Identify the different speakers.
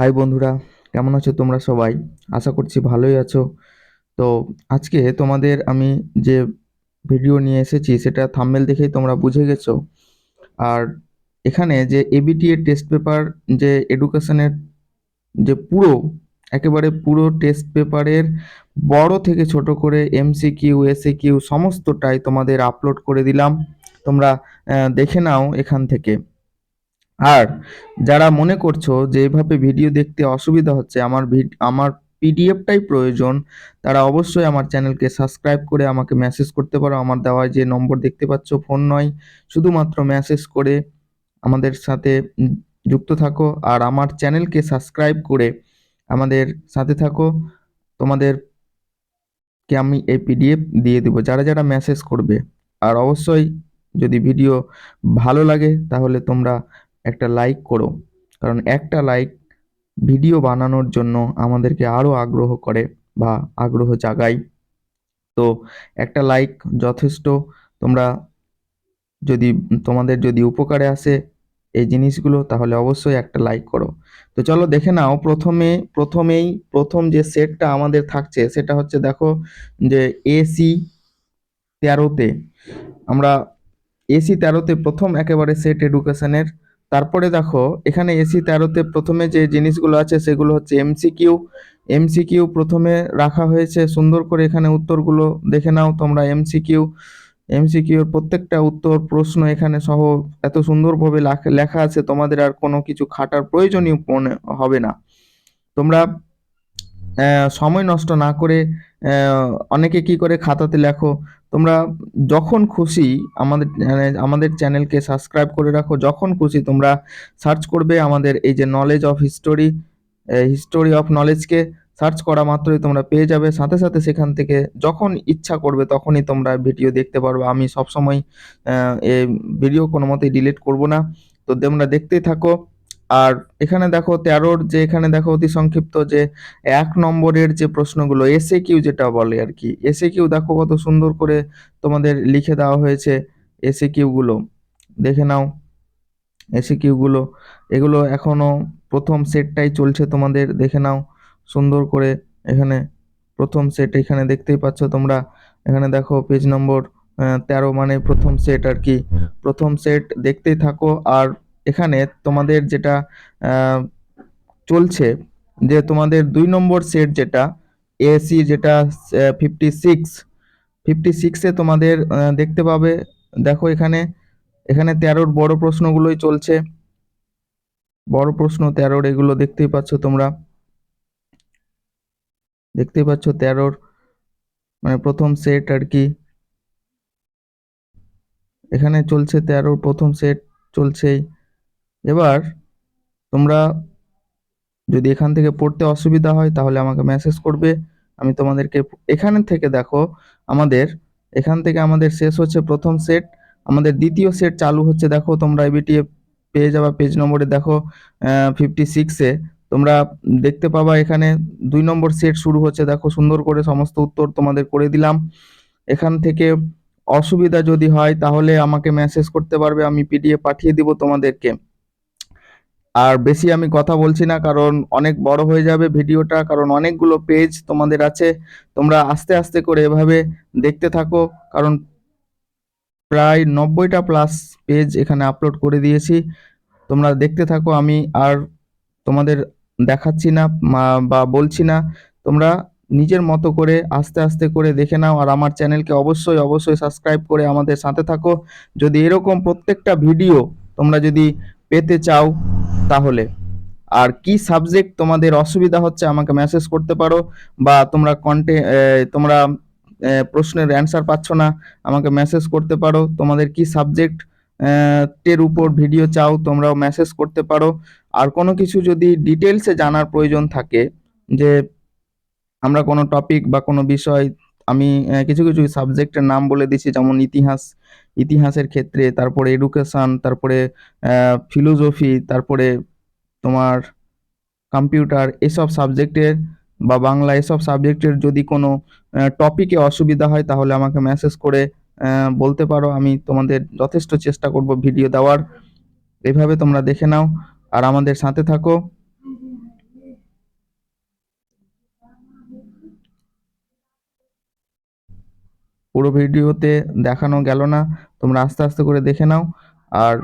Speaker 1: High বন্ধুরা, কেমন আছো তোমরা সবাই? আশা করছি ভালোই আছো। তো আজকে তোমাদের আমি যে ভিডিও নিয়ে এসেছি, সেটা থাম্বনেল দেখেই তোমরা বুঝে গেছো। আর এখানে যে এবিটি এর টেস্ট পেপার যে এডুকেশনের যে পুরো, একেবারে পুরো টেস্ট পেপারের বড় থেকে ছোট করে এমসিকিউ এসএকিউ সমস্তটাই তোমাদের আপলোড করে দিলাম। তোমরা দেখে নাও এখান থেকে। আর যারা মনে করছ যে এইভাবে ভিডিও দেখতে অসুবিধা হচ্ছে, আমার আমার পিডিএফটাই প্রয়োজন, তারা অবশ্যই আমার চ্যানেলকে সাবস্ক্রাইব করে আমাকে মেসেজ করতে পারো। আমার দেওয়া যে নম্বর দেখতে পাচ্ছ ফোন নয়, শুধুমাত্র মেসেজ করে আমাদের সাথে যুক্ত থাকো আর আমার চ্যানেলকে সাবস্ক্রাইব করে আমাদের সাথে থাকো। তোমাদেরকে আমি এই পিডিএফ দিয়ে দেবো, যারা যারা মেসেজ করবে। আর অবশ্যই যদি ভিডিও ভালো লাগে, তাহলে তোমরা একটা লাইক করো। কারণ একটা লাইক ভিডিও বানানোর জন্য আমাদেরকে আরও আগ্রহ করে বা আগ্রহ জাগায়। তো একটা লাইক যথেষ্ট। তোমরা যদি, তোমাদের যদি উপকারে আসে এই জিনিসগুলো, তাহলে অবশ্যই একটা লাইক করো। তো চলো দেখে নাও, প্রথমে, প্রথমেই, প্রথম যে সেটটা আমাদের থাকছে, সেটা হচ্ছে দেখো যে এসি তেরোতে। আমরা এসি তেরোতে প্রথম একেবারে সেট এডুকেশনের তারপরে দেখো, এখানে এসি তেরোতে প্রথমে যে জিনিসগুলো আছে সেগুলো হচ্ছে এমসিকিউ এমসিকিউ প্রথমে রাখা হয়েছে, সুন্দর করে এখানে উত্তরগুলো দেখে নাও তোমরা এমসিকিউ এমসিকিউর প্রত্যেকটা উত্তর, প্রশ্ন এখানে সহ এত সুন্দরভাবে লেখা আছে, তোমাদের আর কোনো কিছু খাটার প্রয়োজনীয় মনে হবে না। তোমরা সময় নষ্ট না করে অনেকে কি করে খাতাতে লেখো, তোমরা যখন খুশি আমাদের মানে আমাদের চ্যানেলকে সাবস্ক্রাইব করে রাখো, যখন খুশি তোমরা সার্চ করবে আমাদের এই যে knowledge of history history of নলেজকে search করা মাত্রই তোমরা পেয়ে যাবে, সাথে সাথে সেখান থেকে যখন ইচ্ছা করবে তখনই তোমরা ভিডিও দেখতে পারবে। আমি সবসময় ভিডিও কোনো মতেই ডিলিট করব না। তো তোমরা দেখতেই থাকো। আর এখানে দেখো তেরোর যে, এখানে দেখো অতি সংক্ষিপ্ত যে, এক নম্বরের যে প্রশ্নগুলো এসে কিউ যেটা বলে আর কি এসে কিউ দেখো কত সুন্দর করে তোমাদের লিখে দেওয়া হয়েছে এসএ কিউগুলো দেখে নাও এসএ কিউগুলো এগুলো এখনও প্রথম সেটটাই চলছে তোমাদের, দেখে নাও সুন্দর করে এখানে প্রথম সেট, এখানে দেখতেই পাচ্ছ তোমরা, এখানে দেখো পেজ নম্বর তেরো মানে প্রথম সেট আর কি। প্রথম সেট দেখতেই থাকো আর এখানে তোমাদের যেটা চলছে, যে তোমাদের দুই নম্বর সেট যেটা এসি যেটা ফিফটি সিক্স ফিফটি সিক্সে তোমাদের দেখতে পাবে, দেখো এখানে এখানে তেরোর বড় প্রশ্নগুলোই চলছে। বড় প্রশ্ন তেরোর, এগুলো দেখতেই পাচ্ছ তোমরা। দেখতেই পাচ্ছ তেরোর মানে প্রথম সেট আর কি। এখানে চলছে তেরোর প্রথম সেট চলছেই। এবার তোমরা যদি এখান থেকে পড়তে অসুবিধা হয়, তাহলে আমাকে মেসেজ করবে। আমি তোমাদেরকে এখান থেকে দেখো, আমাদের, এখান থেকে আমাদের শেষ হচ্ছে প্রথম সেট আমাদের দ্বিতীয় সেট চালু হচ্ছে, দেখো, তোমরা এবিটিএ পেয়ে যাবা পেজ নম্বরে দেখো ফিফটি সিক্সে তোমরা দেখতে পাবা এখানে দুই নম্বর সেট শুরু হচ্ছে, দেখো, সুন্দর করে সমস্ত উত্তর তোমাদের করে দিলাম। এখান থেকে অসুবিধা যদি হয়, তাহলে আমাকে মেসেজ করতে পারবে, আমি পিডিএফ পাঠিয়ে দিব তোমাদেরকে। আর বেশি আমি কথা বলছি না, কারণ অনেক বড় হয়ে যাবে ভিডিওটা, কারণ অনেকগুলো পেজ তোমাদের আছে। তোমরা আস্তে আস্তে করে এভাবে দেখতে থাকো, কারণ প্রায় নব্বইটা প্লাস পেজ এখানে আপলোড করে দিয়েছি। তোমরা দেখতে থাকো, আমি আর তোমাদের দেখাচ্ছি না বা বলছি না। তোমরা নিজের মতো করে আস্তে আস্তে করে দেখে নাও, আর আমার চ্যানেলকে অবশ্যই অবশ্যই সাবস্ক্রাইব করে আমাদের সাথে থাকো। যদি এরকম প্রত্যেকটা ভিডিও তোমরা যদি পেতে চাও তাহলে? আর কি সাবজেক্ট তোমাদের অসুবিধা হচ্ছে আমাকে মেসেজ করতে পারো? বা তোমরা কন্টে তোমরা প্রশ্নের অ্যান্সার পাচ্ছ না, আমাকে মেসেজ করতে পারো। তোমাদের কি সাবজেক্ট টের উপর ভিডিও চাও, তোমরাও মেসেজ করতে পারো। আর কোনো কিছু যদি ডিটেলসে জানার প্রয়োজন থাকে, যে আমরা কোনো টপিক বা কোনো বিষয় আমি কিছু কিছু সাবজেক্টের নাম বলে দিচ্ছি যেমন ইতিহাস, ইতিহাসের ক্ষেত্রে, তারপরে এডুকেশন তারপরে ফিলোসফি তারপরে তোমার কম্পিউটার এসব সাবজেক্টের বা বাংলা এসব সাবজেক্টের যদি কোনো টপিকে অসুবিধা হয়, তাহলে আমাকে মেসেজ করে বলতে পারো। আমি তোমাদের যথেষ্ট চেষ্টা করব ভিডিও দেওয়ার। এভাবে তোমরা দেখে নাও। আর আমাদের সাথে থাকো। পুরো ভিডিওতে দেখানো গেল না। তোমরা আস্তে আস্তে করে দেখে নাও। আর